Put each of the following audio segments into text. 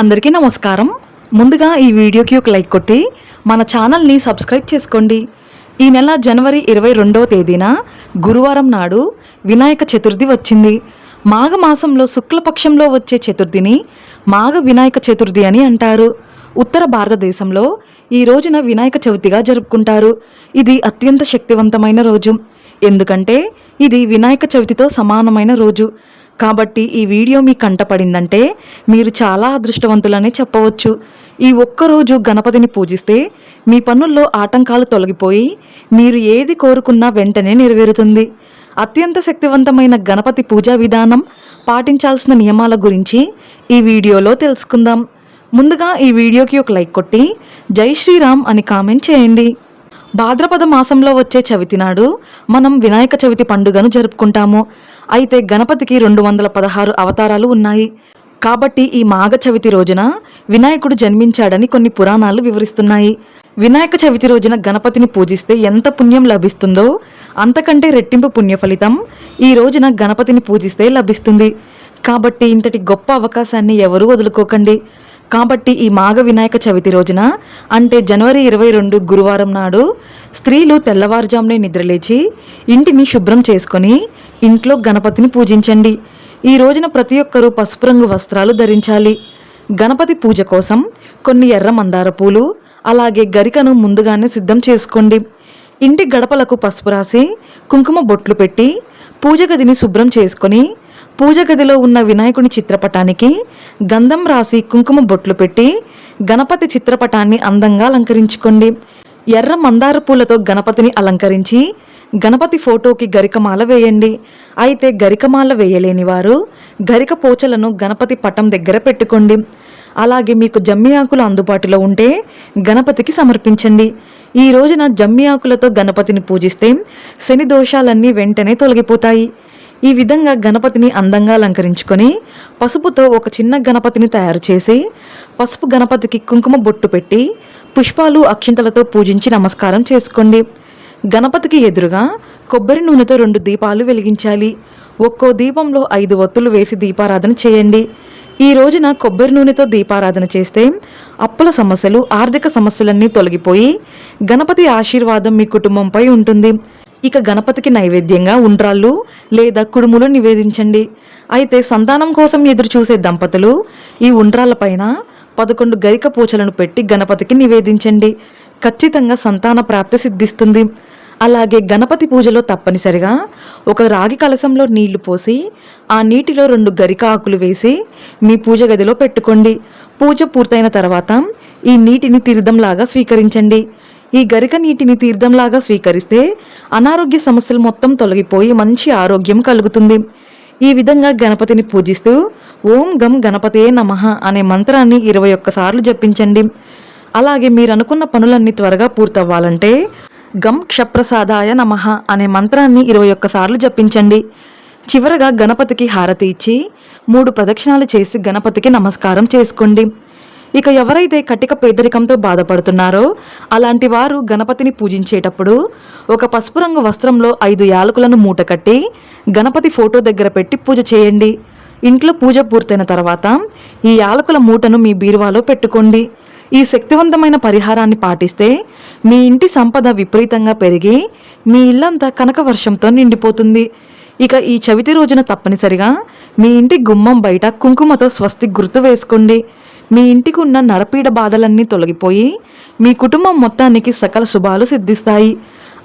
అందరికీ నమస్కారం. ముందుగా ఈ వీడియోకి ఒక లైక్ కొట్టి మన ఛానల్ని సబ్స్క్రైబ్ చేసుకోండి. ఈ నెల జనవరి ఇరవై రెండవ తేదీన గురువారం నాడు వినాయక చతుర్థి వచ్చింది. మాఘ మాసంలో శుక్లపక్షంలో వచ్చే చతుర్థిని మాఘ వినాయక చతుర్థి అని అంటారు. ఉత్తర భారతదేశంలో ఈ రోజున వినాయక చవితిగా జరుపుకుంటారు. ఇది అత్యంత శక్తివంతమైన రోజు. ఎందుకంటే ఇది వినాయక చవితితో సమానమైన రోజు. కాబట్టి ఈ వీడియో మీ కంటపడిందంటే మీరు చాలా అదృష్టవంతులనే చెప్పవచ్చు. ఈ ఒక్కరోజు గణపతిని పూజిస్తే మీ పనుల్లో ఆటంకాలు తొలగిపోయి మీరు ఏది కోరుకున్నా వెంటనే నెరవేరుతుంది. అత్యంత శక్తివంతమైన గణపతి పూజా విధానం పాటించాల్సిన నియమాల గురించి ఈ వీడియోలో తెలుసుకుందాం. ముందుగా ఈ వీడియోకి ఒక లైక్ కొట్టి జై శ్రీరామ్ అని కామెంట్ చేయండి. భాద్రపద మాసంలో వచ్చే చవితి నాడు మనం వినాయక చవితి పండుగను జరుపుకుంటాము. అయితే గణపతికి రెండు వందల పదహారు అవతారాలు ఉన్నాయి. కాబట్టి ఈ మాఘ చవితి రోజున వినాయకుడు జన్మించాడని కొన్ని పురాణాలు వివరిస్తున్నాయి. వినాయక చవితి రోజున గణపతిని పూజిస్తే ఎంత పుణ్యం లభిస్తుందో అంతకంటే రెట్టింపు పుణ్య ఫలితం ఈ రోజున గణపతిని పూజిస్తే లభిస్తుంది. కాబట్టి ఇంతటి గొప్ప అవకాశాన్ని ఎవరూ వదులుకోకండి. కాబట్టి ఈ మాఘ వినాయక చవితి రోజున అంటే జనవరి ఇరవై రెండు గురువారం నాడు స్త్రీలు తెల్లవారుజామునే నిద్రలేచి ఇంటిని శుభ్రం చేసుకొని ఇంట్లో గణపతిని పూజించండి. ఈ రోజున ప్రతి ఒక్కరూ పసుపు రంగు వస్త్రాలు ధరించాలి. గణపతి పూజ కోసం కొన్ని ఎర్ర మందార పూలు అలాగే గరికను ముందుగానే సిద్ధం చేసుకోండి. ఇంటి గడపలకు పసుపు రాసి కుంకుమ బొట్లు పెట్టి పూజ గదిని శుభ్రం చేసుకొని పూజ గదిలో ఉన్న వినాయకుని చిత్రపటానికి గంధం రాసి కుంకుమ బొట్లు పెట్టి గణపతి చిత్రపటాన్ని అందంగా అలంకరించుకోండి. ఎర్ర మందార పూలతో గణపతిని అలంకరించి గణపతి ఫోటోకి గరికమాల వేయండి. అయితే గరికమాల వేయలేని వారు గరిక పోచలను గణపతి పటం దగ్గర పెట్టుకోండి. అలాగే మీకు జమ్మి ఆకులు అందుబాటులో ఉంటే గణపతికి సమర్పించండి. ఈ రోజున జమ్మి ఆకులతో గణపతిని పూజిస్తే శని దోషాలన్నీ వెంటనే తొలగిపోతాయి. ఈ విధంగా గణపతిని అందంగా అలంకరించుకొని పసుపుతో ఒక చిన్న గణపతిని తయారు చేసి పసుపు గణపతికి కుంకుమ బొట్టు పెట్టి పుష్పాలు అక్షింతలతో పూజించి నమస్కారం చేసుకోండి. గణపతికి ఎదురుగా కొబ్బరి నూనెతో రెండు దీపాలు వెలిగించాలి. ఒక్కో దీపంలో ఐదు ఒత్తులు వేసి దీపారాధన చేయండి. ఈ రోజున కొబ్బరి నూనెతో దీపారాధన చేస్తే అప్పుల సమస్యలు ఆర్థిక సమస్యలన్నీ తొలగిపోయి గణపతి ఆశీర్వాదం మీ కుటుంబంపై ఉంటుంది. ఇక గణపతికి నైవేద్యంగా ఉండ్రాళ్ళు లేదా కుడుములు నివేదించండి. అయితే సంతానం కోసం ఎదురు చూసే దంపతులు ఈ ఉండ్రాళ్ళపైన పదకొండు గరిక పూచలను పెట్టి గణపతికి నివేదించండి. ఖచ్చితంగా సంతాన ప్రాప్తి సిద్ధిస్తుంది. అలాగే గణపతి పూజలో తప్పనిసరిగా ఒక రాగి కలశంలో నీళ్ళు పోసి ఆ నీటిలో రెండు గరిక ఆకులు వేసి మీ పూజ గదిలో పెట్టుకోండి. పూజ పూర్తయిన తర్వాత ఈ నీటిని తీర్థంలాగా స్వీకరించండి. ఈ గరిక నీటిని తీర్థంలాగా స్వీకరిస్తే అనారోగ్య సమస్యలు మొత్తం తొలగిపోయి మంచి ఆరోగ్యం కలుగుతుంది. ఈ విధంగా గణపతిని పూజిస్తూ ఓం గం గణపతే నమః అనే మంత్రాన్ని ఇరవై ఒక్కసార్లు జపించండి. అలాగే మీరు అనుకున్న పనులన్నీ త్వరగా పూర్తవ్వాలంటే గం క్షప్రసాదాయ నమః అనే మంత్రాన్ని ఇరవై ఒక్కసార్లు జపించండి. చివరగా గణపతికి హారతి ఇచ్చి మూడు ప్రదక్షిణాలు చేసి గణపతికి నమస్కారం చేసుకోండి. ఇక ఎవరైతే కటిక పేదరికంతో బాధపడుతున్నారో అలాంటి వారు గణపతిని పూజించేటప్పుడు ఒక పసుపు రంగు వస్త్రంలో ఐదు యాలకులను మూట కట్టి గణపతి ఫోటో దగ్గర పెట్టి పూజ చేయండి. ఇంట్లో పూజ పూర్తయిన తర్వాత ఈ యాలకుల మూటను మీ బీరువాలో పెట్టుకోండి. ఈ శక్తివంతమైన పరిహారాన్ని పాటిస్తే మీ ఇంటి సంపద విపరీతంగా పెరిగి మీ ఇల్లంతా కనక వర్షంతో నిండిపోతుంది. ఇక ఈ చవితి రోజున తప్పనిసరిగా మీ ఇంటి గుమ్మం బయట కుంకుమతో స్వస్తి గుర్తు వేసుకోండి. మీ ఇంటికి ఉన్న నరపీడ బాధలన్నీ తొలగిపోయి మీ కుటుంబం మొత్తానికి సకల శుభాలు సిద్ధిస్తాయి.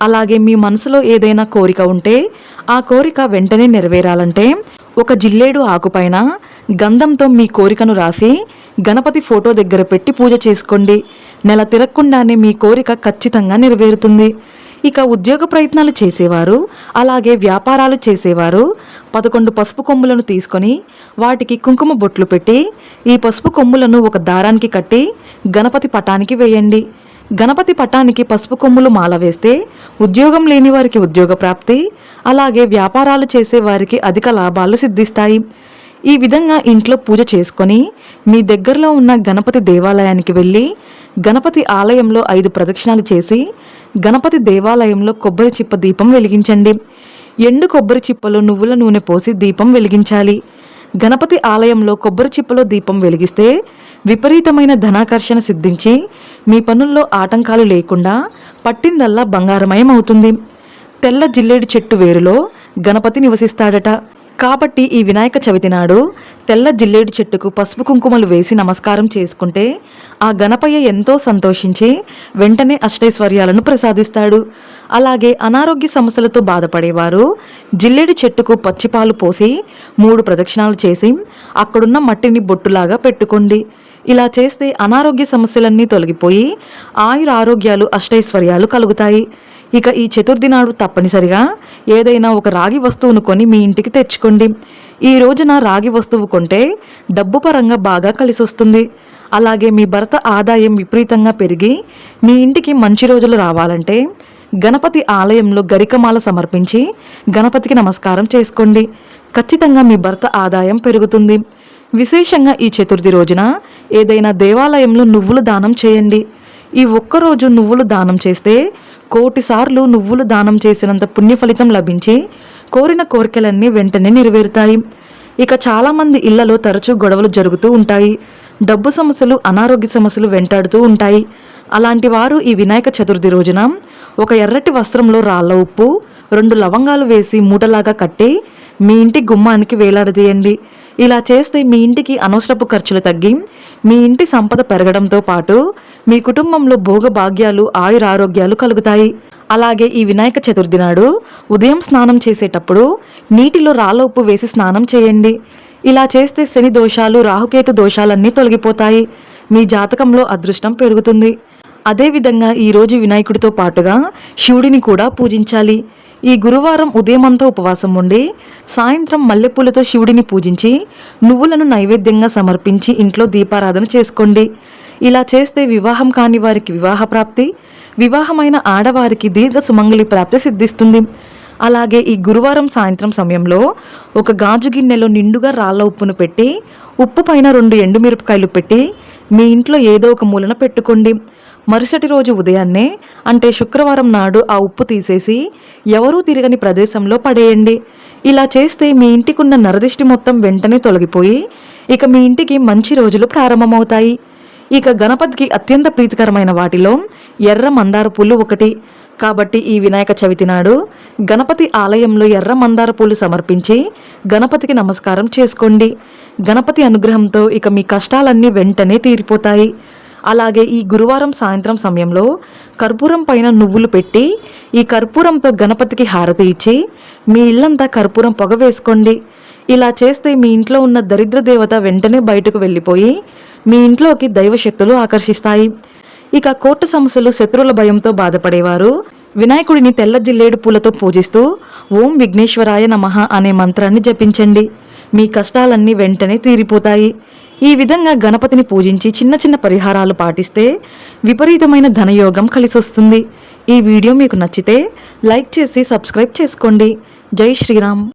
అలాగే మీ మనసులో ఏదైనా కోరిక ఉంటే ఆ కోరిక వెంటనే నెరవేరాలంటే ఒక జిల్లేడు ఆకుపైన గంధంతో మీ కోరికను రాసి గణపతి ఫోటో దగ్గర పెట్టి పూజ చేసుకోండి. నెల తిరగకుండానే మీ కోరిక ఖచ్చితంగా నెరవేరుతుంది. ఇక ఉద్యోగ ప్రయత్నాలు చేసేవారు అలాగే వ్యాపారాలు చేసేవారు. పదకొండు పసుపు కొమ్ములను తీసుకొని వాటికి కుంకుమ బొట్లు పెట్టి ఈ పసుపు కొమ్ములను ఒక దారానికి కట్టి గణపతి పటానికి వేయండి. గణపతి పటానికి పసుపు కొమ్ములు మాల వేస్తే ఉద్యోగం లేని వారికి ఉద్యోగ ప్రాప్తి అలాగే వ్యాపారాలు చేసే వారికి అధిక లాభాలు సిద్ధిస్తాయి. ఈ విధంగా ఇంట్లో పూజ చేసుకొని మీ దగ్గరలో ఉన్న గణపతి దేవాలయానికి వెళ్ళి గణపతి ఆలయంలో ఐదు ప్రదక్షిణాలు చేసి గణపతి దేవాలయంలో కొబ్బరి చిప్ప దీపం వెలిగించండి. ఎండు కొబ్బరి చిప్పలో నువ్వుల నూనె పోసి దీపం వెలిగించాలి. గణపతి ఆలయంలో కొబ్బరి చిప్పలో దీపం వెలిగిస్తే విపరీతమైన ధనాకర్షణ సిద్ధించి మీ పనుల్లో ఆటంకాలు లేకుండా పట్టిందల్లా బంగారమయం అవుతుంది తెల్ల జిల్లేడు చెట్టు వేరులో గణపతి నివసిస్తాడట. కాబట్టి ఈ వినాయక చవితి నాడు తెల్ల జిల్లేడు చెట్టుకు పసుపు కుంకుమలు వేసి నమస్కారం చేసుకుంటే ఆ గణపయ్య ఎంతో సంతోషించి వెంటనే అష్టైశ్వర్యాలను ప్రసాదిస్తాడు. అలాగే అనారోగ్య సమస్యలతో బాధపడేవారు జిల్లేడు చెట్టుకు పచ్చిపాలు పోసి మూడు ప్రదక్షిణాలు చేసి అక్కడున్న మట్టిని బొట్టులాగా పెట్టుకోండి. ఇలా చేస్తే అనారోగ్య సమస్యలన్నీ తొలగిపోయి ఆయుర ఆరోగ్యాలు అష్టైశ్వర్యాలు కలుగుతాయి. ఇక ఈ చతుర్థి నాడు తప్పనిసరిగా ఏదైనా ఒక రాగి వస్తువును కొని మీ ఇంటికి తెచ్చుకోండి. ఈ రోజున రాగి వస్తువు కొంటే డబ్బు పరంగా బాగా కలిసి వస్తుంది అలాగే మీ భర్త ఆదాయం విపరీతంగా పెరిగి మీ ఇంటికి మంచి రోజులు రావాలంటే గణపతి ఆలయంలో గరికమాల సమర్పించి గణపతికి నమస్కారం చేసుకోండి. ఖచ్చితంగా మీ భర్త ఆదాయం పెరుగుతుంది. విశేషంగా ఈ చతుర్థి రోజున ఏదైనా దేవాలయంలో నువ్వులు దానం చేయండి. ఈ ఒక్కరోజు నువ్వులు దానం చేస్తే కోటి సార్లు నువ్వులు దానం చేసినంత పుణ్య ఫలితం లభించి కోరిన కోరికలన్నీ వెంటనే నెరవేరుతాయి. ఇక చాలామంది ఇళ్ళలో తరచూ గొడవలు జరుగుతూ ఉంటాయి. డబ్బు సమస్యలు అనారోగ్య సమస్యలు వెంటాడుతూ ఉంటాయి. అలాంటి వారు ఈ వినాయక చతుర్థి రోజున ఒక ఎర్రటి వస్త్రంలో రాళ్ళ ఉప్పు రెండు లవంగాలు వేసి మూటలాగా కట్టి మీ ఇంటి గుమ్మానికి వేలాడదీయండి. ఇలా చేస్తే మీ ఇంటికి అనవసరపు ఖర్చులు తగ్గి మీ ఇంటి సంపద పెరగడంతో పాటు మీ కుటుంబంలో భోగభాగ్యాలు ఆయురారోగ్యాలు కలుగుతాయి. అలాగే ఈ వినాయక చతుర్థి నాడు ఉదయం స్నానం చేసేటప్పుడు నీటిలో రాళ్ళ ఉప్పు వేసి స్నానం చేయండి. ఇలా చేస్తే శని దోషాలు రాహుకేతు దోషాలన్నీ తొలగిపోతాయి. మీ జాతకంలో అదృష్టం పెరుగుతుంది. అదేవిధంగా ఈరోజు వినాయకుడితో పాటుగా శివుడిని కూడా పూజించాలి. ఈ గురువారం ఉదయమంతా ఉపవాసం ఉండి సాయంత్రం మల్లెపూలతో శివుడిని పూజించి నువ్వులను నైవేద్యంగా సమర్పించి ఇంట్లో దీపారాధన చేసుకోండి. ఇలా చేస్తే వివాహం కాని వారికి వివాహ ప్రాప్తి వివాహమైన ఆడవారికి దీర్ఘ సుమంగళి ప్రాప్తి సిద్ధిస్తుంది. అలాగే ఈ గురువారం సాయంత్రం సమయంలో ఒక గాజు గిన్నెలో నిండుగా రాళ్ళ ఉప్పును పెట్టి ఉప్పు పైన రెండు ఎండుమిరపకాయలు పెట్టి మీ ఇంట్లో ఏదో ఒక మూలన పెట్టుకోండి. మరుసటి రోజు ఉదయాన్నే అంటే శుక్రవారం నాడు ఆ ఉప్పు తీసేసి ఎవరూ తిరగని ప్రదేశంలో పడేయండి. ఇలా చేస్తే మీ ఇంటికున్న నరదిష్టి మొత్తం వెంటనే తొలగిపోయి ఇక మీ ఇంటికి మంచి రోజులు ప్రారంభమవుతాయి. ఇక గణపతికి అత్యంత ప్రీతికరమైన వాటిలో ఎర్ర మందార పూలు ఒకటి. కాబట్టి ఈ వినాయక చవితి నాడు గణపతి ఆలయంలో ఎర్ర మందార పూలు సమర్పించి గణపతికి నమస్కారం చేసుకోండి. గణపతి అనుగ్రహంతో ఇక మీ కష్టాలన్నీ వెంటనే తీరిపోతాయి. అలాగే ఈ గురువారం సాయంత్రం సమయంలో కర్పూరం పైన నువ్వులు పెట్టి ఈ కర్పూరంతో గణపతికి హారతి ఇచ్చి మీ ఇల్లంతా కర్పూరం పొగ వేసుకోండి. ఇలా చేస్తే మీ ఇంట్లో ఉన్న దరిద్ర దేవత వెంటనే బయటకు వెళ్ళిపోయి మీ ఇంట్లోకి దైవశక్తులు ఆకర్షిస్తాయి. ఇక కోర్టు సమస్యలు శత్రువుల భయంతో బాధపడేవారు. వినాయకుడిని తెల్ల జిల్లేడు పూలతో పూజిస్తూ ఓం విఘ్నేశ్వరాయ నమః అనే మంత్రాన్ని జపించండి. మీ కష్టాలన్నీ వెంటనే తీరిపోతాయి. ఈ విధంగా గణపతిని పూజించి చిన్న చిన్న పరిహారాలు పాటిస్తే విపరీతమైన ధనయోగం కలిసొస్తుంది. ఈ వీడియో మీకు నచ్చితే లైక్ చేసి సబ్స్క్రైబ్ చేసుకోండి. జై శ్రీరామ్.